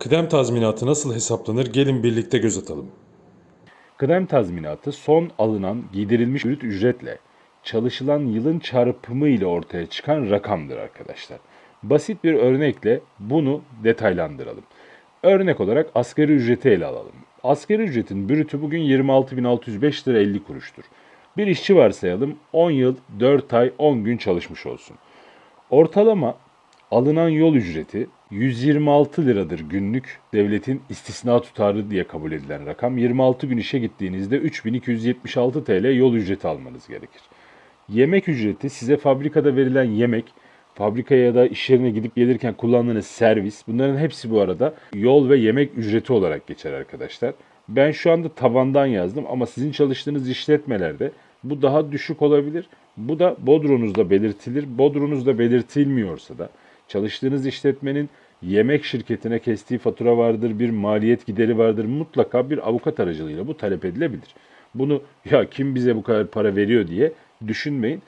Kıdem tazminatı nasıl hesaplanır? Gelin birlikte göz atalım. Kıdem tazminatı son alınan giydirilmiş brüt ücretle çalışılan yılın çarpımı ile ortaya çıkan rakamdır arkadaşlar. Basit bir örnekle bunu detaylandıralım. Örnek olarak asgari ücreti ele alalım. Asgari ücretin brütü bugün 26.605 lira 50 kuruştur. Bir işçi varsayalım 10 yıl 4 ay 10 gün çalışmış olsun. Ortalama alınan yol ücreti 126 liradır günlük devletin istisna tutarı diye kabul edilen rakam. 26 gün işe gittiğinizde 3276 TL yol ücreti almanız gerekir. Yemek ücreti size fabrikada verilen yemek, fabrikaya ya da iş yerine gidip gelirken kullandığınız servis bunların hepsi bu arada yol ve yemek ücreti olarak geçer arkadaşlar. Ben şu anda tabandan yazdım ama sizin çalıştığınız işletmelerde bu daha düşük olabilir. Bu da bodronuzda belirtilir. Bodronuzda belirtilmiyorsa da çalıştığınız işletmenin yemek şirketine kestiği fatura vardır, bir maliyet gideri vardır. Mutlaka bir avukat aracılığıyla bu talep edilebilir. Bunu ya kim bize bu kadar para veriyor diye düşünmeyin.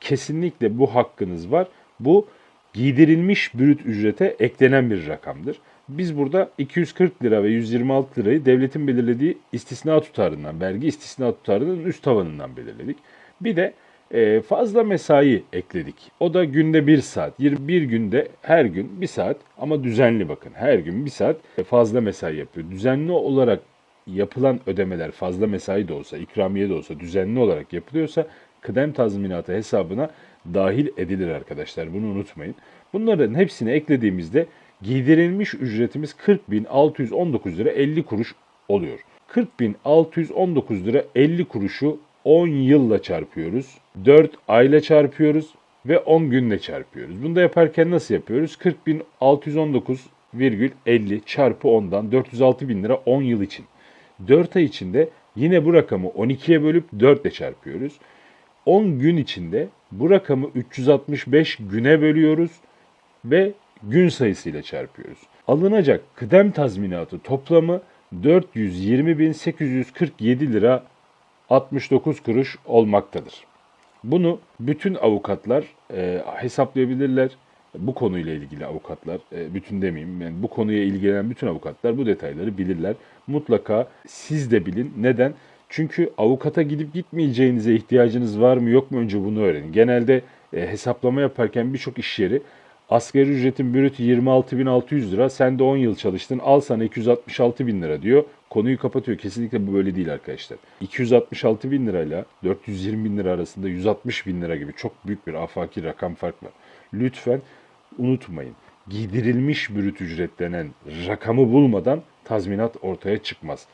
Kesinlikle bu hakkınız var. Bu giydirilmiş brüt ücrete eklenen bir rakamdır. Biz burada 240 lira ve 126 lirayı devletin belirlediği istisna tutarından, vergi istisna tutarının üst tavanından belirledik. Bir de e, fazla mesai ekledik. O da günde bir saat. 21 günde her gün bir saat ama düzenli bakın. Her gün bir saat fazla mesai yapıyor. Düzenli olarak yapılan ödemeler fazla mesai de olsa, ikramiye de olsa düzenli olarak yapılıyorsa kıdem tazminatı hesabına dahil edilir arkadaşlar. Bunu unutmayın. Bunların hepsini eklediğimizde giydirilmiş ücretimiz 40.619 lira 50 kuruş oluyor. 40.619 lira 50 kuruşu 10 yılla çarpıyoruz. 4 ayla çarpıyoruz ve 10 günle çarpıyoruz. Bunu da yaparken nasıl yapıyoruz? 40.619,50 çarpı 10'dan 406 bin lira 10 yıl için. 4 ay içinde yine bu rakamı 12'ye bölüp 4 ile çarpıyoruz. 10 gün içinde bu rakamı 365 güne bölüyoruz ve gün sayısıyla çarpıyoruz. Alınacak kıdem tazminatı toplamı 420.847 lira 69 kuruş olmaktadır. Bunu bütün avukatlar e, hesaplayabilirler. Bu konuyla ilgili avukatlar, e, bütün demeyeyim, yani bu konuya ilgilenen bütün avukatlar bu detayları bilirler. Mutlaka siz de bilin. Neden? Çünkü avukata gidip gitmeyeceğinize ihtiyacınız var mı yok mu önce bunu öğrenin. Genelde e, hesaplama yaparken birçok iş yeri asgari ücretin brütü 26.600 lira, sen de 10 yıl çalıştın, al sana 266 bin lira diyor. Konuyu kapatıyor. Kesinlikle bu böyle değil arkadaşlar. 266 bin lirayla 420 bin lira arasında 160 bin lira gibi çok büyük bir afaki rakam fark var. Lütfen unutmayın. Giydirilmiş brüt ücret denen rakamı bulmadan tazminat ortaya çıkmaz.